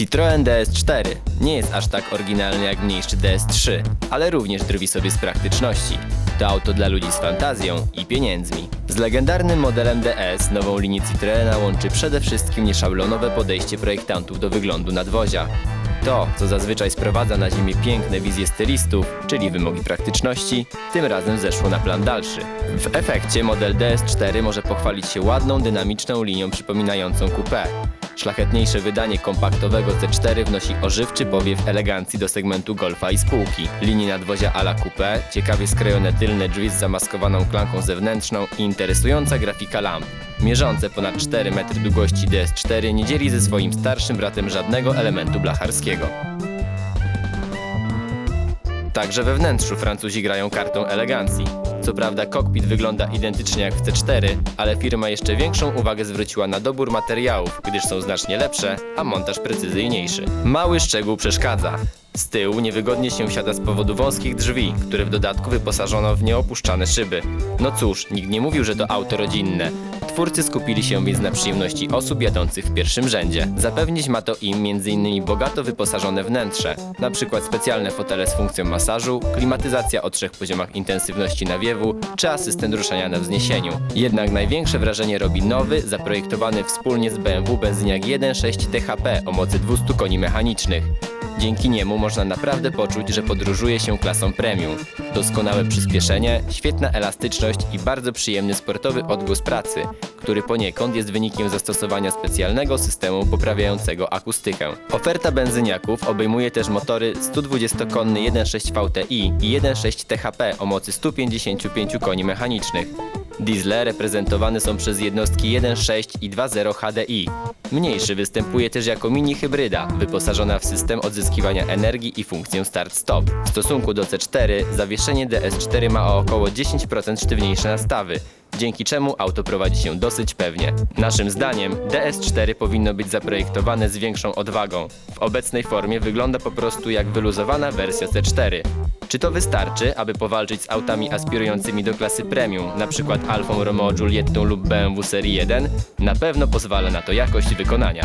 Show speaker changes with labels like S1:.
S1: Citroen DS4 nie jest aż tak oryginalny jak mniejszy DS3, ale również drwi sobie z praktyczności. To auto dla ludzi z fantazją i pieniędzmi. Z legendarnym modelem DS nową linię Citroena łączy przede wszystkim nieszablonowe podejście projektantów do wyglądu nadwozia. To, co zazwyczaj sprowadza na ziemię piękne wizje stylistów, czyli wymogi praktyczności, tym razem zeszło na plan dalszy. W efekcie model DS4 może pochwalić się ładną, dynamiczną linią przypominającą coupé. Szlachetniejsze wydanie kompaktowego C4 wnosi ożywczy powiew elegancji do segmentu golfa i spółki. Linie nadwozia a la coupé, ciekawie skrojone tylne drzwi z zamaskowaną klamką zewnętrzną i interesująca grafika lamp. Mierzące ponad 4 metry długości DS4 nie dzieli ze swoim starszym bratem żadnego elementu blacharskiego. Także we wnętrzu Francuzi grają kartą elegancji. Co prawda kokpit wygląda identycznie jak w C4, ale firma jeszcze większą uwagę zwróciła na dobór materiałów, gdyż są znacznie lepsze, a montaż precyzyjniejszy. Mały szczegół przeszkadza. Z tyłu niewygodnie się wsiada z powodu wąskich drzwi, które w dodatku wyposażono w nieopuszczane szyby. No cóż, nikt nie mówił, że to auto rodzinne. Twórcy skupili się więc na przyjemności osób jadących w pierwszym rzędzie. Zapewnić ma to im m.in. bogato wyposażone wnętrze, przykład specjalne fotele z funkcją masażu, klimatyzacja o trzech poziomach intensywności nawiewu czy asystent ruszania na wzniesieniu. Jednak największe wrażenie robi nowy, zaprojektowany wspólnie z BMW benzyniak 1.6 THP o mocy 200 koni mechanicznych. Dzięki niemu można naprawdę poczuć, że podróżuje się klasą premium. Doskonałe przyspieszenie, świetna elastyczność i bardzo przyjemny sportowy odgłos pracy, który poniekąd jest wynikiem zastosowania specjalnego systemu poprawiającego akustykę. Oferta benzyniaków obejmuje też motory 120-konny 1.6 VTI i 1.6 THP o mocy 155 koni mechanicznych. Diesle reprezentowane są przez jednostki 1.6 i 2.0 HDI. Mniejszy występuje też jako mini hybryda, wyposażona w system odzyskiwania energii i funkcję start-stop. W stosunku do C4 zawieszenie DS4 ma o około 10% sztywniejsze nastawy, dzięki czemu auto prowadzi się dosyć pewnie. Naszym zdaniem DS4 powinno być zaprojektowane z większą odwagą. W obecnej formie wygląda po prostu jak wyluzowana wersja C4. Czy to wystarczy, aby powalczyć z autami aspirującymi do klasy premium, np. Alfą Romeo Giuliettą lub BMW serii 1? Na pewno pozwala na to jakość wykonania.